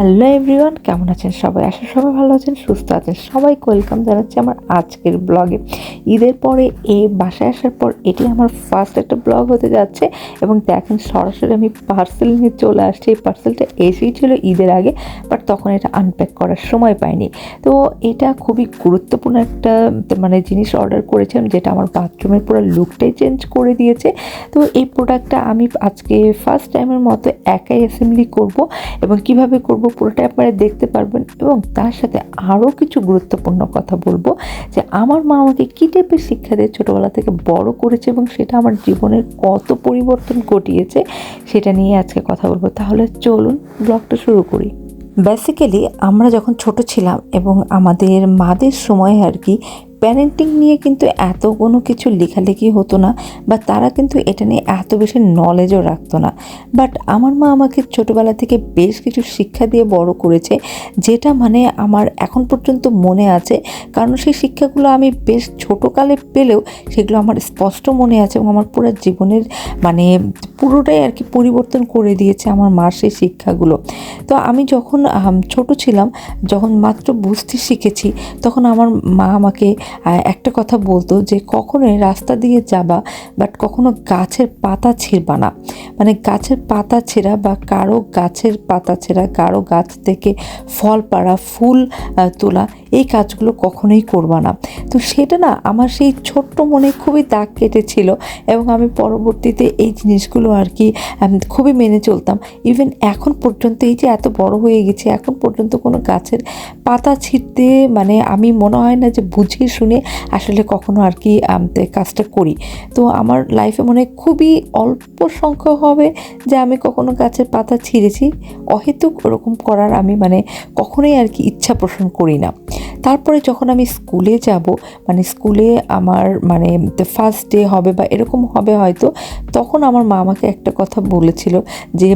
Hello everyone কেমন আছেন সবাই? আশা সবাই ভালো আছেন, সুস্থ আছেন। সবাই ওয়েলকাম জানাচ্ছি আমার আজকের ব্লগে ঈদের পরে এ বাসায় আসার পর এটি আমার ফার্স্ট একটা ব্লগ হতে যাচ্ছে এবং দেখেন সরাসরি আমি পার্সেল নিয়ে চলে আসছি। এই পার্সেলটা এসেই ছিল ঈদের আগে বাট তখন এটা আনপ্যাক করার সময় পাইনি। তো এটা খুবই গুরুত্বপূর্ণ একটা মানে জিনিস অর্ডার করেছিলাম, যেটা আমার বাথরুমের পুরো লুকটাই চেঞ্জ করে দিয়েছে। তো এই প্রোডাক্টটা আমি আজকে ফার্স্ট টাইমের মতো একাই অ্যাসেম্বলি করব এবং কীভাবে করব পুরোটা আপনারা দেখতে পারবেন এবং তার সাথে আরও কিছু গুরুত্বপূর্ণ কথা বলব যে আমার মা আমাকে কী টাইপের শিক্ষা দিয়ে ছোটোবেলা থেকে বড় করেছে এবং সেটা আমার জীবনের কত পরিবর্তন ঘটিয়েছে সেটা নিয়ে আজকে কথা বলব। তাহলে চলুন ব্লগটা শুরু করি। বেসিক্যালি আমরা যখন ছোট ছিলাম এবং আমাদের মাদের সময় আর কি প্যারেন্টিং নিয়ে কিন্তু এত কোনো কিছু লেখালেখি হতো না, বা তারা কিন্তু এটা নিয়ে এত বেশি নলেজও রাখতো না। বাট আমার মা আমাকে ছোটোবেলা থেকে বেশ কিছু শিক্ষা দিয়ে বড় করেছে, যেটা মানে আমার এখন পর্যন্ত মনে আছে। কারণ সেই শিক্ষাগুলো আমি বেশ ছোটোকালে পেলেও সেগুলো আমার স্পষ্ট মনে আছে এবং আমার পুরো জীবনের মানে পুরোটাই আর কি পরিবর্তন করে দিয়েছে আমার মার সেই শিক্ষাগুলো। তো আমি যখন ছোট ছিলাম, যখন মাত্র বুঝতে শিখেছি, তখন আমার মা আমাকে একটা কথা বলতো যে কখনোই রাস্তা দিয়ে যাবা বাট কখনো গাছের পাতা ছিঁড়বা না। মানে গাছের পাতা ছেঁড়া বা কারও গাছের পাতা ছেঁড়া, কারও গাছ থেকে ফল পাড়া, ফুল তোলা এই কাজগুলো কখনোই করবা না। তো সেটা না আমার সেই ছোট্ট মনে খুবই দাগ কেটেছিল এবং আমি পরবর্তীতে এই জিনিসগুলো আর কি খুবই মেনে চলতাম। ইভেন এখন পর্যন্ত এই যে এত বড় হয়ে গেছে, এখন পর্যন্ত কোনো গাছের পাতা ছিঁড়তে মানে আমি মনে হয় না যে বুঝিয়ে শুনে আসলে কখনো আর কি কাজটা করি। তো আমার লাইফে মনে হয় খুবই অল্প সংখ্যক হবে যে আমি কখনো গাছের পাতা ছিঁড়েছি। অহেতুক ওরকম করার আমি মানে কখনোই আর কি ইচ্ছা পোষণ করি না। তারপরে যখন আমি স্কুলে যাব মানে স্কুলে আমার মানে ফার্স্ট ডে হবে বা এরকম হবে হয়তো, তখন আমার মা আমাকে একটা কথা বলেছিল যে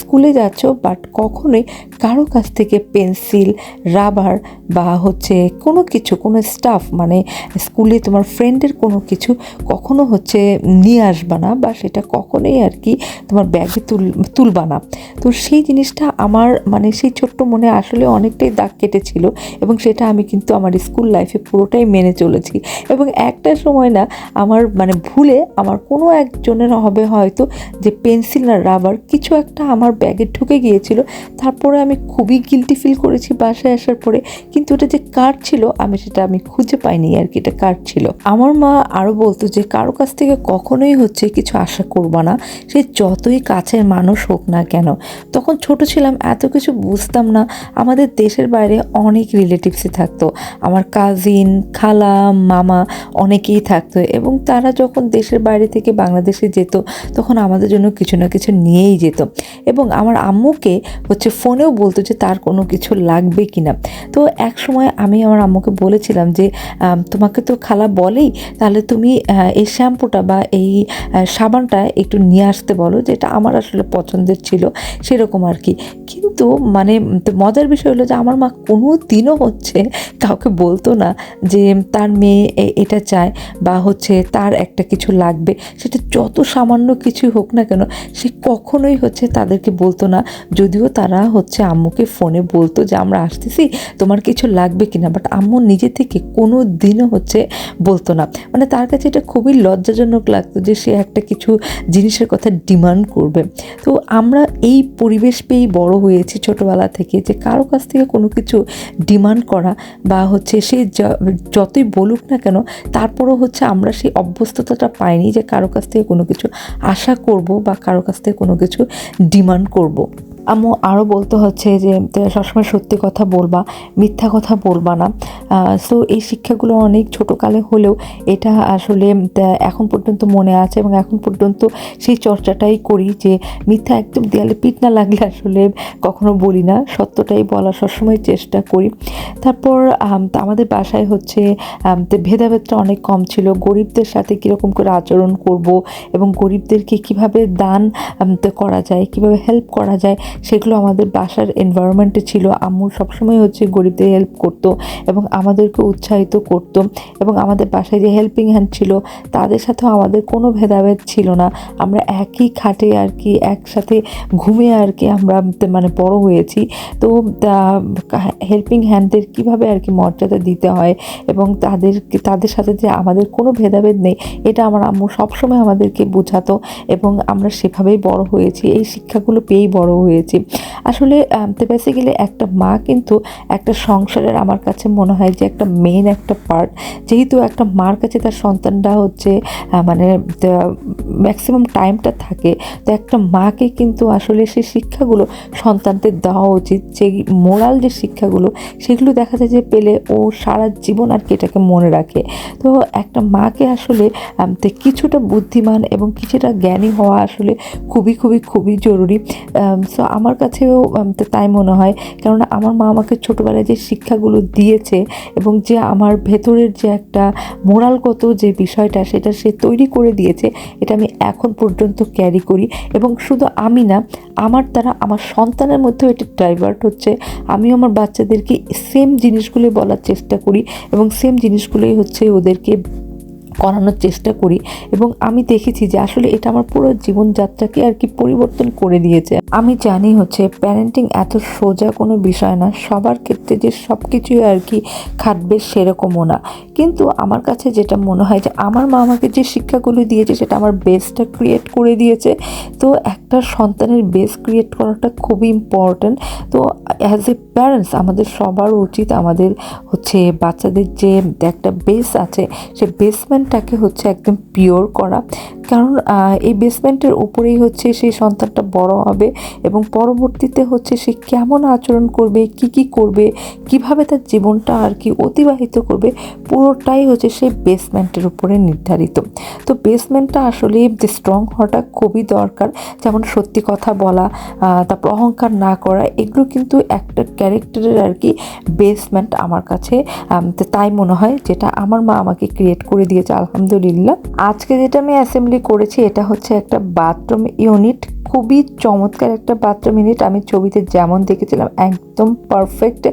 স্কুলে যাচ্ছ বাট কখনোই কারও কাছ থেকে পেন্সিল, রাবার বা হচ্ছে কোনো কিছু, কোনো স্টাফ মানে স্কুলে তোমার ফ্রেন্ডের কোনো কিছু কখনো হচ্ছে নিয়ে আসবা না বা সেটা কখনোই আর কি তোমার ব্যাগে তুল, তুলবা না। তো সেই জিনিসটা আমার মানে সেই ছোট্ট মনে আসলে অনেকটাই দাগ কেটেছিল এবং সেটা আমি কিন্তু আমার স্কুল লাইফে পুরোটাই মেনে চলেছি। এবং একটা সময় না, আমার মানে ভুলে আমার কোনো একজনের হবে হয়তো যে পেন্সিল না রাবার কিছু একটা আমার ব্যাগে ঢুকে গিয়েছিল। তারপরে আমি খুবই গিলটি ফিল করেছি বাসায় আসার পরে। কিন্তু ওটা যে কার ছিল, আমি সেটা আমি খুঁজে পাইনি আর কি, এটা কার ছিল। আমার মা আরও বলতো যে, কারও কাছ থেকে কখনোই হচ্ছে কিছু আশা করবা না। সে যতই কাছের মানুষ হোক না কেন। তখন ছোট ছিলাম, এত কিছু বুঝতাম না। আমাদের দেশের বাইরে অনেক রিলেটিভসই থাকতো আমার কাজিন খালা, মামা অনেকেই থাকতো এবং তারা যখন দেশের বাইরে থেকে বাংলাদেশে যেত, তখন আমাদের জন্য কিছু না কিছু নিয়েই যেত এবং আমার আম্মুকে হচ্ছে ফোনেও বলতো যে তার কোনো কিছু লাগবে কি না তো এক সময় আমি আমার আম্মুকে বলেছিলাম যে তোমাকে তো খালা বলেই, তাহলে তুমি এই শ্যাম্পুটা বা এই সাবানটা একটু নিয়ে আসতে বলো, যেটা আমার আসলে পছন্দের ছিল, সেরকম আর কি। কিন্তু মানে মজার বিষয় হলো যে আমার মা কোনো দিনও হচ্ছে কাউকে বলতো না যে তার মেয়ে এটা চায় বা হচ্ছে তার একটা কিছু লাগবে। সেটা যত সামান্য কিছুই হোক না কেন, সে কখনোই হচ্ছে তাদেরকে বলতো না। যদিও তারা হচ্ছে আম্মুকে ফোনে বলতো যে, আমরা আসতেছি, তোমার কিছু লাগবে কিনা? বাট আম্মু নিজে থেকে কোনো দিনও হচ্ছে বলতো না। মানে তার কাছে এটা খুবই লজ্জাজনক লাগতো যে, সে একটা কিছু জিনিসের কথা ডিমান্ড করবে। তো আমরা এই পরিবেশ পেয়েই বড় হয়েছি ছোটোবেলা থেকে যে, কারও কাছ থেকে কোনো কিছু ডিমান্ড করা বা হচ্ছে সে যতই বলুক না কেন, তারপরও হচ্ছে আমরা সেই অভ্যস্ততাটা পাইনি যে কারও কাছ থেকে কোনো কিছু আশা করব বা কারও কাছ থেকে কোনো কিছু ডিমান্ড করব। আম্মু আরও বলতে হচ্ছে যে সবসময় সত্যি কথা বলবা, মিথ্যা কথা বলবা না। সো এই শিক্ষাগুলো অনেক ছোটোকালে হলেও এটা আসলে এখন পর্যন্ত মনে আছে এবং এখন পর্যন্ত সেই চর্চাটাই করি যে, মিথ্যা একদম দেয়ালে পিঠ না লাগলে আসলে কখনো বলি না। সত্যটাই বলার সবসময় চেষ্টা করি। তারপর আমাদের বাসায় হচ্ছে ভেদাভেদটা অনেক কম ছিল। গরিবদের সাথে কীরকম করে আচরণ করব এবং গরিবদেরকে কীভাবে দান করা যায়, কীভাবে হেল্প করা যায় সেগুলো আমাদের বাসার এনভায়রনমেন্টে ছিল। আম্মু সবসময় হচ্ছে গরিবদের হেল্প করতো এবং আমাদেরকে উৎসাহিত করতো এবং আমাদের বাসায় যে হেল্পিং হ্যান্ড ছিল, তাদের সাথেও আমাদের কোনো ভেদাভেদ ছিল না। আমরা একই খাটে আর কি, একসাথে ঘুমিয়ে আর কি আমরা মানে বড় হয়েছি। তো হেল্পিং হ্যান্ডদের কীভাবে আর কি মর্যাদা দিতে হয় এবং তাদের তাদের সাথে যে আমাদের কোনো ভেদাভেদ নেই, এটা আমার আম্মু সবসময় আমাদেরকে বোঝাতো এবং আমরা সেভাবেই বড় হয়েছি। এই শিক্ষাগুলো পেয়েই বড় হয়েছি। আসলে তো বেসিক্যালি একটা মা কিন্তু একটা সংসারের আমার কাছে মনে হয় যে একটা মেন একটা পার্ট যেহেতু একটা মার কাছে তার সন্তানটা হচ্ছে মানে ম্যাক্সিমাম টাইমটা থাকে, তো একটা মাকে কিন্তু আসলে সেই শিক্ষাগুলো সন্তানদের দেওয়া উচিত। যে মোরাল যে শিক্ষাগুলো, সেগুলো দেখা যায় যে পেলে ও সারা জীবন আর কি এটাকে মনে রাখে। তো একটা মাকে আসলে কিছুটা বুদ্ধিমান এবং কিছুটা জ্ঞানী হওয়া আসলে খুবই খুবই খুবই জরুরি। সো আমার কাছেও তাই মনে হয়। কেননা আমার মা আমাকে ছোটোবেলায় যে শিক্ষাগুলো দিয়েছে এবং যে আমার ভেতরের যে একটা মোরালগত যে বিষয়টা, সেটা সে তৈরি করে দিয়েছে, এটা আমি এখন পর্যন্ত ক্যারি করি। এবং শুধু আমি না, আমার দ্বারা আমার সন্তানের মধ্যেও এটা ডাইভার্ট হচ্ছে। আমিও আমার বাচ্চাদেরকে সেম জিনিসগুলোই বলার চেষ্টা করি এবং সেম জিনিসগুলোই হচ্ছে ওদেরকে করানোর চেষ্টা করি এবং আমি দেখেছি যে আসলে এটা আমার পুরো জীবনযাত্রাকে আর কি পরিবর্তন করে দিয়েছে। আমি জানি হচ্ছে প্যারেন্টিং এত সোজা কোনো বিষয় না, সবার ক্ষেত্রে যে সব কিছুই আর কি খাটবে সেরকমও না। কিন্তু আমার কাছে যেটা মনে হয় যে আমার মা আমাকে যে শিক্ষাগুলো দিয়েছে সেটা আমার বেসটা ক্রিয়েট করে দিয়েছে, তো একটা সন্তানের বেস ক্রিয়েট করাটা খুবই ইম্পর্ট্যান্ট তো অ্যাজ এ প্যারেন্টস আমাদের সবার উচিত আমাদের হচ্ছে বাচ্চাদের যে একটা বেস আছে, সে বেসমেন্টটাকে হচ্ছে একদম পিওর করা। কারণ এই বেসমেন্টের উপরেই হচ্ছে সেই সন্তানটা বড় হবে এবং পরবর্তীতে হচ্ছে সে কেমন আচরণ করবে, কি কি করবে, কীভাবে তার জীবনটা আর কি অতিবাহিত করবে, পুরোটাই হচ্ছে সেই বেসমেন্টের উপরে নির্ধারিত। তো বেসমেন্টটা আসলে যে স্ট্রং হওয়াটা খুবই দরকার। যেমন সত্যি কথা বলা তারপর অহংকার না করা, এগুলো কিন্তু একটা ক্যারেক্টারের আর কি বেসমেন্ট আমার কাছে তাই মনে হয় যেটা আমার মা আমাকে ক্রিয়েট করে দিয়েছে। আলহামদুলিল্লাহ। আজকে যেটা আমি অ্যাসেম্বলি করেছি এটা হচ্ছে একটা বাথরুম ইউনিট খুবই চমৎকার একটা বাথরুম ইউনিট আমি ছবিতে যেমন দেখেছিলাম, একদম পারফেক্ট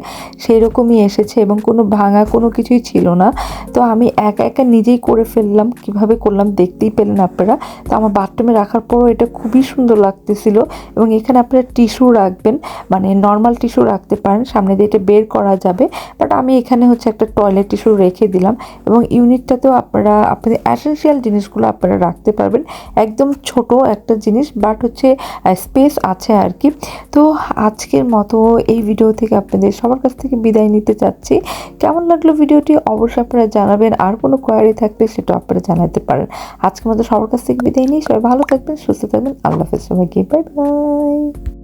সেই রকমই এসেছে এবং কোনো ভাঙা কোনো কিছুই ছিল না। তো আমি একা একা নিজেই করে ফেললাম, কীভাবে করলাম দেখতেই পেলেন আপনারা। তো আমার বাথরুমে রাখার পরও এটা খুবই সুন্দর লাগতেছিল এবং এখানে আপনারা টিস্যু রাখবেন মানে নর্মাল টিস্যু রাখতে পারেন, সামনে দিয়ে এটা বের করা যাবে। বাট আমি এখানে হচ্ছে একটা টয়লেট টিস্যু রেখে দিলাম এবং ইউনিটটাতেও আপনারা, আপনাদের অ্যাসেন্সিয়াল জিনিসগুলো আপনারা রাখতে পারবেন। একদম ছোট একটা জিনিস বাট হচ্ছে স্পেস আছে আর কি। তো আজকের মতো এই ভিডিও থেকে আপনাদের সবার কাছ থেকে বিদায় নিতে চাচ্ছি। কেমন লাগল ভিডিওটি অবশ্যই আপনারা জানাবেন। আর কোনো কোয়ারি থাকলে সেটা আপনারা জানাতে পারেন। আজকের মতো সবার কাছ থেকে বিদায় নিয়ে সবাই ভালো থাকবেন, সুস্থ থাকবেন। আল্লাহ হাফেজ সবাইকে। Bye bye